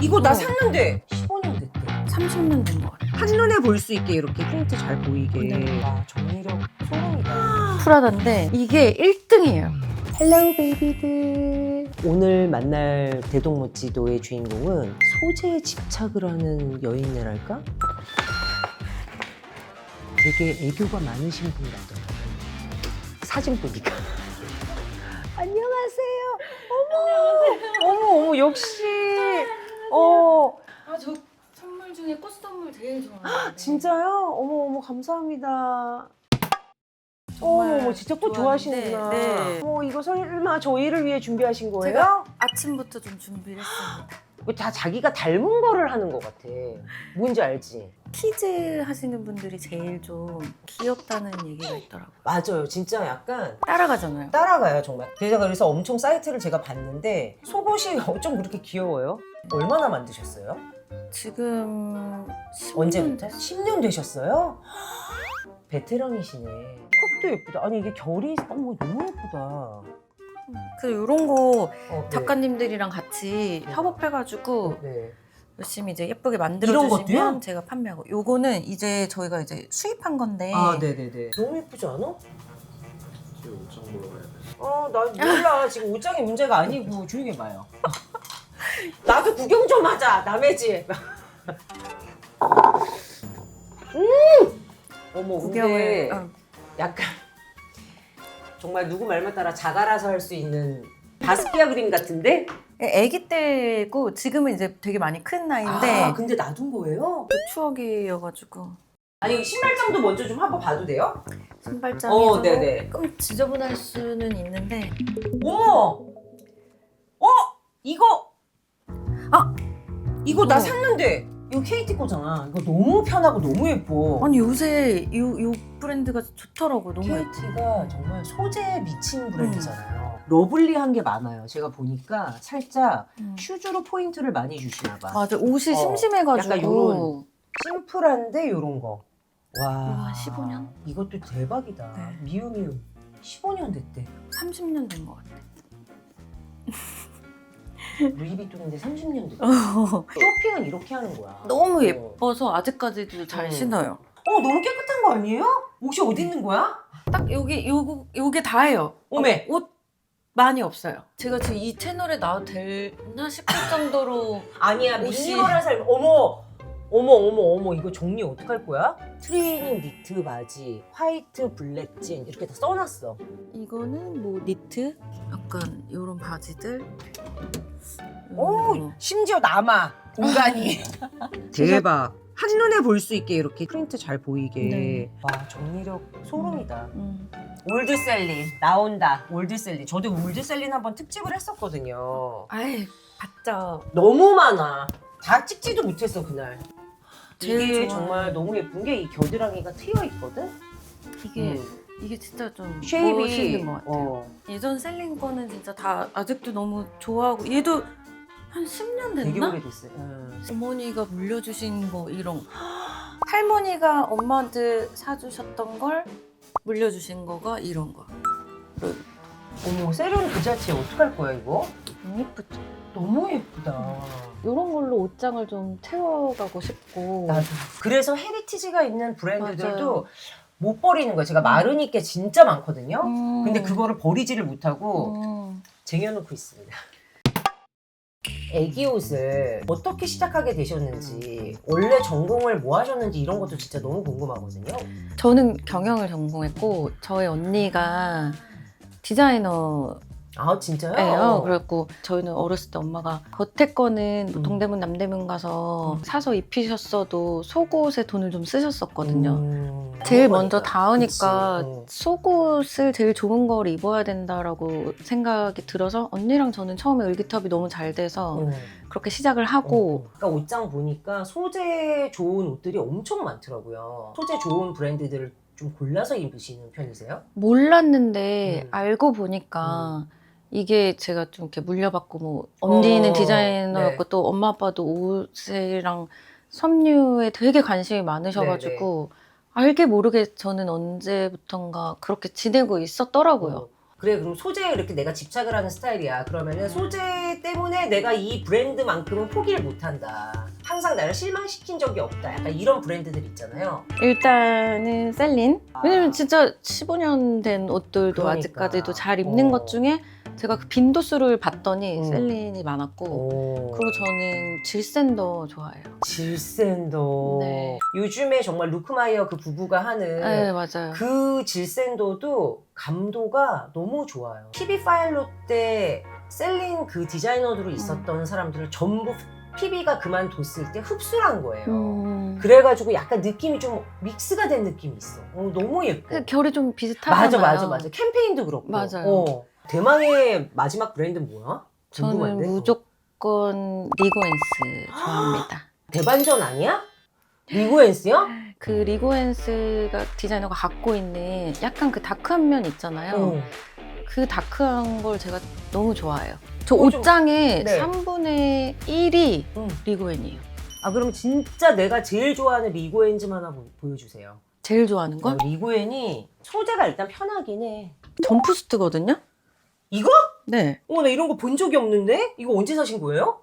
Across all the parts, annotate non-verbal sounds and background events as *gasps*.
이거 나 어. 샀는데 15년 됐대. 30년 된것 같아요. 한눈에 볼 수 있게 이렇게 프린트 잘 보이게. 네. 와, 정리력 소름이다. 프라다인데 이게 1등이에요. 헬로우 베이비들. 오늘 만날 대동모찌도의 주인공은 소재에 집착을 하는 여인이랄까? 되게 애교가 많으신 분이라더라고요. 사진 보니까. *laughs* 안녕하세요. 어머. 어머, 어머, 역시. 어, 아, 저 선물 중에 꽃 선물 제일 좋아해요. 진짜요? 어머, 어머, 감사합니다. 정말 어머, 어머, 진짜 꽃 좋아하는데, 좋아하시는구나. 네. 어머, 이거 설마 저희를 위해 준비하신 거예요? 제가 아침부터 좀 준비를 했습니다. 이거 다 자기가 닮은 거를 하는 것 같아. 뭔지 알지? 키즈 하시는 분들이 제일 좀 귀엽다는 얘기가 있더라고요. 맞아요. 진짜 약간 따라가잖아요. 따라가요, 정말. 제가 그래서 엄청 사이트를 제가 봤는데 속옷이 *laughs* 어쩜 그렇게 귀여워요? 얼마나 만드셨어요? 지금 10년 언제부터? 됐어요. 10년 되셨어요? *gasps* 베테랑이시네. 컵도 예쁘다. 아니 이게 결이 어머 너무 예쁘다. 그래서 이런 거 어, 네. 작가님들이랑 같이 네. 협업해가지고 네. 열심히 이제 예쁘게 이런 만들어 것도요? 주시면 제가 판매하고 요거는 이제 저희가 이제 수입한 건데 아, 네네네. 너무 예쁘지 않아? 지금 옷장 보러 가야 돼. 어, 나 몰라. 지금 옷장이 문제가 아니고 조용히 해봐요. *laughs* 나도 구경 좀 하자. 남의 집. *laughs* 음! 어머, 근데 구경을 어. 약간 정말 누구 말만 따라 자가라서 할 수 있는 바스키아 그림 같은데? 애기 때고 지금은 이제 되게 많이 큰 나이인데 아, 근데 놔둔 거예요? 그 추억이어가지고 아니, 신발장도 먼저 좀 한번 봐도 돼요? 신발장이 어, 좀 네네. 조금 지저분할 수는 있는데 어머! 어? 이거! 아! 이거 나. 샀는데 이거 KT 거잖아. 이거 너무 편하고 너무 예뻐. 아니 요새 요, 요 브랜드가 좋더라고 너무 예뻐. KT가 정말 소재에 미친 브랜드잖아요. 러블리한 게 많아요. 제가 보니까 살짝 음. 슈즈로 포인트를 많이 주시나 봐. 맞아 옷이 어, 심심해가지고 약간 요런. 심플한데 이런 거. 와. 이거 한 15 년? 이것도 대박이다. 네. 미우미우. 15년 됐대. 30년 된 것 같아. 루이비통인데 30년 됐대. 쇼핑은 이렇게 하는 거야. 너무 어. 예뻐서 아직까지도 잘 음. 신어요. 어, 너무 깨끗한 거 아니에요? 옷이 어디 있는 거야? 딱 여기 요거 요게 다예요. 오메. 옷 많이 없어요. 제가 지금 이 채널에 나와도 되나 싶을 정도로 *laughs* 아니야 옷이- 미니멀한 삶 어머 어머 어머 어머 이거 정리 어떡할 거야? 트레이닝 니트 바지 화이트 블랙 진 이렇게 다 써놨어 이거는 뭐 니트 약간 요런 바지들. 오 음. 심지어 남아 공간이 *laughs* 대박 한눈에 볼 수 있게 이렇게 프린트 잘 보이게 네. 와 정리력 소름이다 음. 올드셀린 나온다 올드셀린 저도 올드셀린 한번 특집을 했었거든요 아이 봤죠. 너무 많아 다 찍지도 못했어 그날 제일 이게 좋아하는- 정말 너무 예쁜 게 이 겨드랑이가 트여 있거든 이게 음. 이게 진짜 좀 쉐입이 멋있는 것 같아요. 어. 예전 셀린 거는 진짜 다 아직도 너무 좋아하고 얘도 한 10년 되게 됐나? 오래됐어요. 음. 어머니가 물려주신 거 이런 거. 할머니가 엄마한테 사주셨던 걸 물려주신 거가 이런 거 어머 세련 그 자체 어떡할 거야 이거? 너무 예쁘죠? 너무 예쁘다. 이런 걸로 옷장을 좀 채워가고 싶고 나도. 그래서 헤리티지가 있는 브랜드들도 맞아요. 못 버리는 거야. 제가 마르니께 진짜 많거든요. 음. 근데 그거를 버리지를 못하고 음. 쟁여놓고 있습니다. 애기 옷을 어떻게 시작하게 되셨는지 원래 전공을 뭐 하셨는지 이런 것도 진짜 너무 궁금하거든요. 저는 경영을 전공했고 저희 언니가 디자이너 아 진짜요? 예요. 그래갖고 저희는 어렸을 때 엄마가 겉에 거는 뭐 음. 동대문 남대문 가서 음. 사서 입히셨어도 속옷에 돈을 좀 쓰셨었거든요. 음, 제일 먼저. 닿으니까 그치. 어. 속옷을 제일 좋은 걸 입어야 된다라고 생각이 들어서 언니랑 저는 처음에 의기투합이 너무 잘 돼서 음. 그렇게 시작을 하고 어, 그러니까 옷장 보니까 소재 좋은 옷들이 엄청 많더라고요. 소재 좋은 브랜드들을 좀 골라서 입으시는 편이세요? 몰랐는데 음. 알고 보니까 이게 제가 좀 이렇게 물려받고 뭐 언니는 어, 디자이너였고 네. 또 엄마 아빠도 옷이랑 섬유에 되게 관심이 많으셔가지고 알게 모르게 저는 언제부턴가 그렇게 지내고 있었더라고요. 어. 그래 그럼 소재에 이렇게 내가 집착을 하는 스타일이야. 그러면은 소재 때문에 내가 이 브랜드만큼은 포기를 못한다. 항상 나를 실망시킨 적이 없다. 약간 이런 브랜드들 있잖아요. 일단은 셀린. 왜냐면 진짜 15년 된 옷들도 그러니까. 아직까지도 잘 입는 어. 것 중에 제가 그 빈도수를 봤더니 음. 셀린이 많았고 오. 그리고 저는 질센더 좋아해요. 질센도. 네. 요즘에 정말 루크마이어 그 부부가 하는 네, 맞아요. 그 질센도도 감도가 너무 좋아요. PB 파일로 때 셀린 그 디자이너로 있었던 사람들을 전부 PB가 그만뒀을 때 흡수한 거예요. 음. 그래가지고 약간 느낌이 좀 믹스가 된 느낌이 있어. 어, 너무 예뻐. 그 결이 좀 비슷하잖아요. 맞아, 맞아, 맞아. 캠페인도 그렇고. 맞아요. 어. 대망의 마지막 브랜드는 뭐야? 저는 궁금한데? 무조건 리고엔스 좋아합니다. 대반전 아니야? 리고엔스요? 그 리고엔스가 디자이너가 갖고 있는 약간 그 다크한 면 있잖아요. 어. 그 다크한 걸 제가 너무 좋아해요. 저 어, 좀- 옷장의 네. 3분의 1이 응. 리고엔이에요. 아 그럼 진짜 내가 제일 좋아하는 리고엔즈 하나 보, 보여주세요. 제일 좋아하는 건 어, 리고엔이 소재가 일단 편하긴 해. 점프스트거든요. 이거? 네. 어, 나 이런 거 본 적이 없는데? 이거 언제 사신 거예요?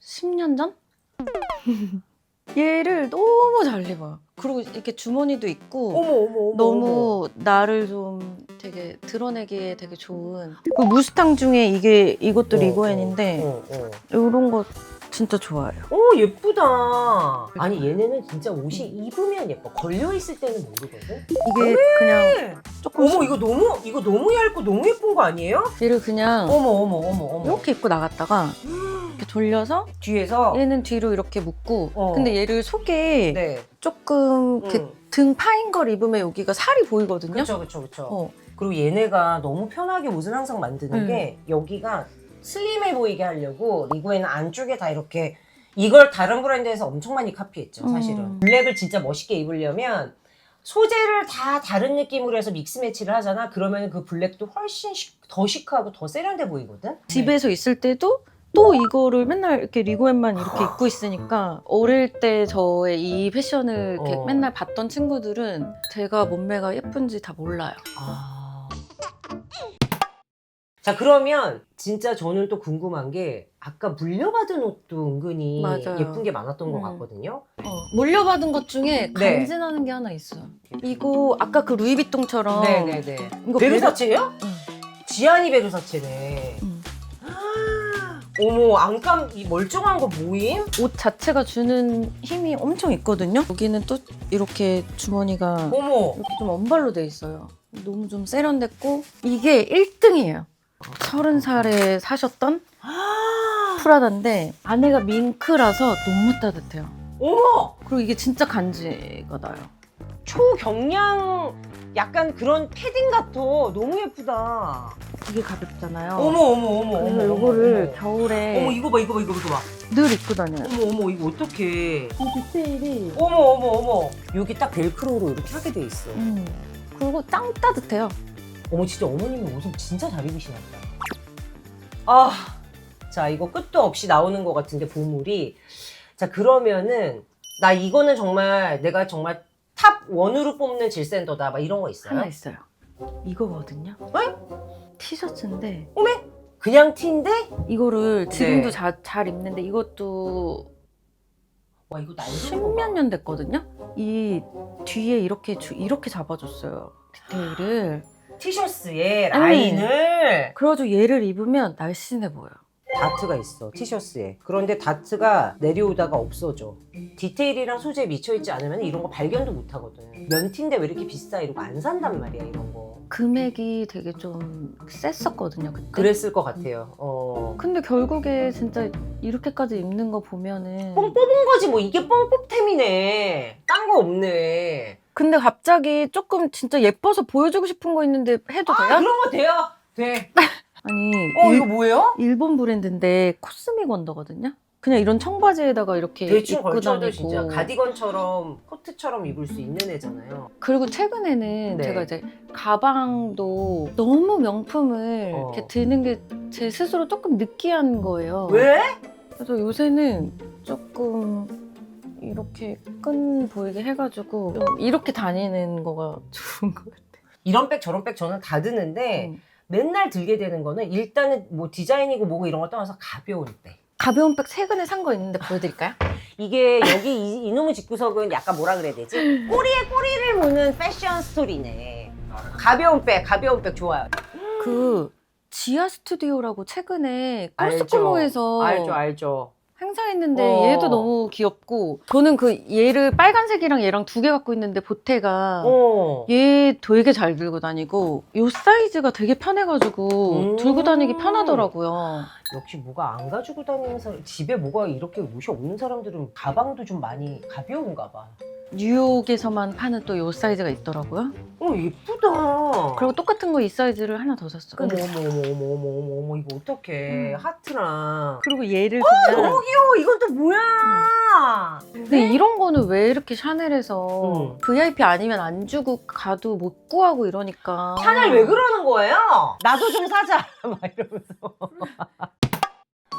10년 전? *laughs* 얘를 너무 잘 입어요. 그리고 이렇게 주머니도 있고 어머, 어머, 어머. 너무 나를 좀 되게 드러내기에 되게 좋은 그 무스탕 중에 이게 이것도 어머. 리고엔인데 어, 어. 이런 거 진짜 좋아해요. 오 예쁘다. 아니 얘네는 진짜 옷이 입으면 예뻐. 걸려 있을 때는 모르거든. 이게 그냥 조금 어머 이거 너무 이거 너무 얇고 너무 예쁜 거 아니에요? 얘를 그냥 어머 어머 어머 어머. 이렇게 입고 나갔다가 *laughs* 이렇게 돌려서 뒤에서 얘는 뒤로 이렇게 묶고 어. 근데 얘를 속에 네. 조금 이렇게 응. 등 파인 걸 입으면 여기가 살이 보이거든요. 그렇죠 그렇죠 그렇죠. 어. 그리고 얘네가 너무 편하게 옷을 항상 만드는 음. 게 여기가 슬림해 보이게 하려고 리고에는 안쪽에 다 이렇게 이걸 다른 브랜드에서 엄청 많이 카피했죠 사실은 음. 블랙을 진짜 멋있게 입으려면 소재를 다 다른 느낌으로 해서 믹스 매치를 하잖아 그러면 그 블랙도 훨씬 시- 더 시크하고 더 세련돼 보이거든 집에서 있을 때도 또 이거를 맨날 이렇게 리고엔만 이렇게 입고 있으니까 어릴 때 저의 이 패션을 이렇게 어. 맨날 봤던 친구들은 제가 몸매가 예쁜지 다 몰라요. 아. 자 그러면 진짜 저는 또 궁금한 게 아까 물려받은 옷도 은근히 맞아요. 예쁜 게 많았던 것 음. 같거든요 어, 물려받은 것 중에 네. 간지나는 게 하나 있어요. 이거 아까 그 루이비통처럼 네네네. 이거 베르사체예요? 응. 지안이 베르사체네. 응. 어머 안감 이 멀쩡한 거 모임? 옷 자체가 주는 힘이 엄청 있거든요. 여기는 또 이렇게 주머니가 어머. 이렇게 좀 언발로 돼 있어요. 너무 좀 세련됐고 이게 1등이에요. 서른 살에 사셨던 프라다인데 안에가 밍크라서 너무 따뜻해요. 어머 그리고 이게 진짜 간지가 나요. 초경량 약간 그런 패딩 같아. 너무 예쁘다. 이게 가볍잖아요. 어머 어머 어머 어머. 그래서 이거를 어머. 겨울에 어머 이거 봐 이거 봐 이거 봐 이거 봐. 늘 입고 다녀요. 어머 어머 이거 어떡해. 이 디테일이 어머 어머 어머. 여기 딱 벨크로로 이렇게 하게 돼 있어. 음. 그리고 짱 따뜻해요. 어머 진짜 어머님은 옷을 진짜 잘 입으시나 보다. 아, 자 이거 끝도 없이 나오는 것 같은데 보물이. 자 그러면은 나 이거는 정말 내가 정말 탑 원으로 뽑는 질센더다. 막 이런 거 있어요? 하나 있어요. 이거거든요. 왜? 티셔츠인데 어메? 그냥 티인데? 이거를 지금도 네. 자, 잘 입는데 이것도 와 이거 날 십몇 년 됐거든요. 이 뒤에 이렇게 주, 이렇게 잡아줬어요. 디테일을. 티셔츠에 아니. 라인을 그래가지고 얘를 입으면 날씬해 보여. 다트가 있어 티셔츠에. 그런데 다트가 내려오다가 없어져. 디테일이랑 소재에 미쳐있지 않으면 이런 거 발견도 못 하거든. 면티인데 왜 이렇게 비싸 이러고 안 산단 말이야 이런 거. 금액이 되게 좀 셌었거든요 그때. 그랬을 것 같아요. 어. 근데 결국에 진짜 이렇게까지 입는 거 보면은. 뽕 뽑은 거지 뭐 이게 뽕 뽑템이네. 딴 거 없네. 근데 갑자기 조금 진짜 예뻐서 보여주고 싶은 거 있는데 해도 아 돼요? 그런 거 돼요. 돼. *laughs* 아니 어 일- 이거 뭐예요? 일본 브랜드인데 코스믹 원더거든요. 그냥 이런 청바지에다가 이렇게 대충 입고 걸쳐도 다니고. 진짜 가디건처럼 코트처럼 입을 수 있는 애잖아요. 그리고 최근에는 네. 제가 이제 가방도 너무 명품을 어. 이렇게 드는 게 제 스스로 조금 느끼한 거예요. 왜? 그래서 요새는 조금 이렇게 끈 보이게 해가지고 좀 이렇게 다니는 거가 *laughs* 좋은 것 같아요. 이런 백 저런 백 저는 다 드는데 음. 맨날 들게 되는 거는 일단은 뭐 디자인이고 뭐고 이런 걸 떠나서 가벼운 백. 가벼운 백 최근에 산 거 있는데 보여드릴까요? *laughs* 이게 여기 이, 이놈의 집구석은 약간 뭐라 그래야 되지? 꼬리에 꼬리를 무는 패션 스토리네. 가벼운 백, 가벼운 백 좋아요. 그 지아 스튜디오라고 최근에 알죠. 코스코모에서 알죠, 알죠. 행사했는데 어. 얘도 너무 귀엽고 저는 그 얘를 빨간색이랑 얘랑 두 개 갖고 있는데 보태가 어. 얘 되게 잘 들고 다니고 요 사이즈가 되게 편해가지고 음. 들고 다니기 편하더라고요. 역시 뭐가 안 가지고 다니는 사람, 집에 뭐가 이렇게 옷이 없는 사람들은 가방도 좀 많이 가벼운가 봐. 뉴욕에서만 파는 또 요 사이즈가 있더라고요. 어, 예쁘다. 그리고 똑같은 거 이 사이즈를 하나 더 샀어. 어머, 어머, 어머, 어머, 어머, 어머, 어머, 이거 어떡해. 음. 하트랑. 그리고 얘를 아, 그냥 너무 귀여워. 이건 또 뭐야. 근데 이런 거는 왜 이렇게 샤넬에서 음. VIP 아니면 안 주고 가도 못 구하고 이러니까 샤넬 왜 그러는 거예요? 나도 좀 사자. *laughs* 막 이러면서. *laughs*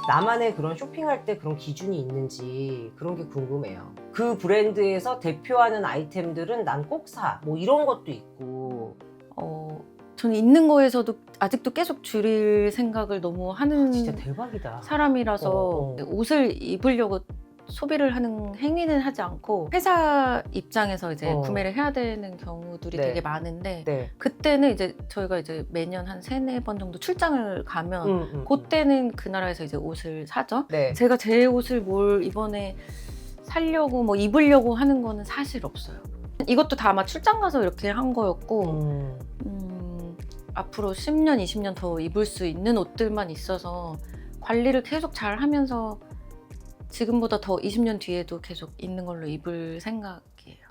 나만의 그런 쇼핑할 때 그런 기준이 있는지 그런 게 궁금해요. 그 브랜드에서 대표하는 아이템들은 난 꼭 사. 뭐 이런 것도 있고. 어, 저는 있는 거에서도 아직도 계속 줄일 생각을 너무 하는 진짜 대박이다. 사람이라서 어, 어. 옷을 입으려고 소비를 하는 행위는 하지 않고 회사 입장에서 이제 어. 구매를 해야 되는 경우들이 네. 되게 많은데 네. 그때는 이제 저희가 이제 매년 한 세네 번 정도 출장을 가면 음, 음, 그때는 그 나라에서 이제 옷을 사죠. 네. 제가 제 옷을 뭘 이번에 살려고 뭐 입으려고 하는 거는 사실 없어요. 이것도 다 아마 출장 가서 이렇게 한 거였고 음. 음, 앞으로 10년, 20년 더 입을 수 있는 옷들만 있어서 관리를 계속 잘 하면서 지금보다 더 20년 뒤에도 계속 있는 걸로 입을 생각이에요.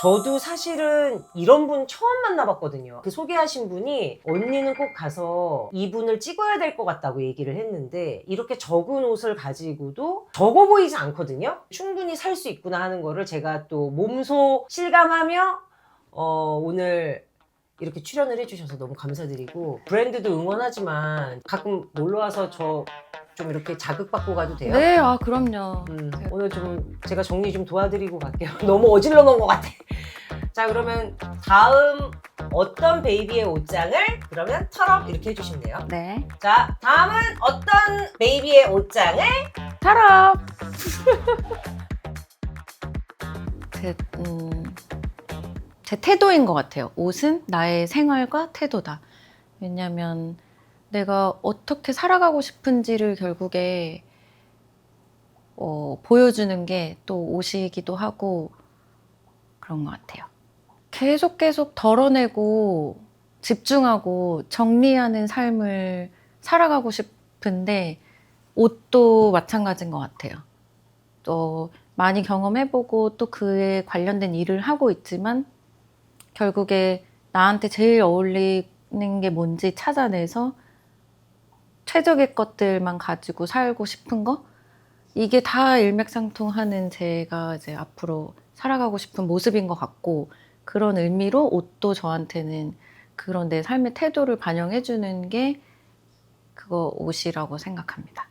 저도 사실은 이런 분 처음 만나봤거든요. 그 소개하신 분이 언니는 꼭 가서 이분을 찍어야 될 것 같다고 얘기를 했는데 이렇게 적은 옷을 가지고도 적어 보이지 않거든요. 충분히 살 수 있구나 하는 거를 제가 또 몸소 실감하며 어, 오늘 이렇게 출연을 해주셔서 너무 감사드리고 브랜드도 응원하지만 가끔 놀러 와서 저 좀 이렇게 자극받고 가도 돼요? 네, 아 그럼요. 음, 오늘 좀 제가 정리 좀 도와드리고 갈게요. *laughs* 너무 어질러 놓은 것 같아. 자, 그러면 다음 어떤 베이비의 옷장을 그러면 털업 이렇게 해주시면 돼요. 네. 자, 다음은 어떤 베이비의 옷장을 타랍! 제, 음, 제 태도인 것 같아요. 옷은 나의 생활과 태도다. 왜냐면 내가 어떻게 살아가고 싶은지를 결국에 어, 보여주는 게 또 옷이기도 하고 그런 것 같아요. 계속 계속 덜어내고 집중하고 정리하는 삶을 살아가고 싶은데 옷도 마찬가지인 것 같아요. 또 많이 경험해보고 또 그에 관련된 일을 하고 있지만 결국에 나한테 제일 어울리는 게 뭔지 찾아내서 최적의 것들만 가지고 살고 싶은 거 이게 다 일맥상통하는 제가 이제 앞으로 살아가고 싶은 모습인 것 같고 그런 의미로 옷도 저한테는 그런 내 삶의 태도를 반영해주는 게 그거 옷이라고 생각합니다.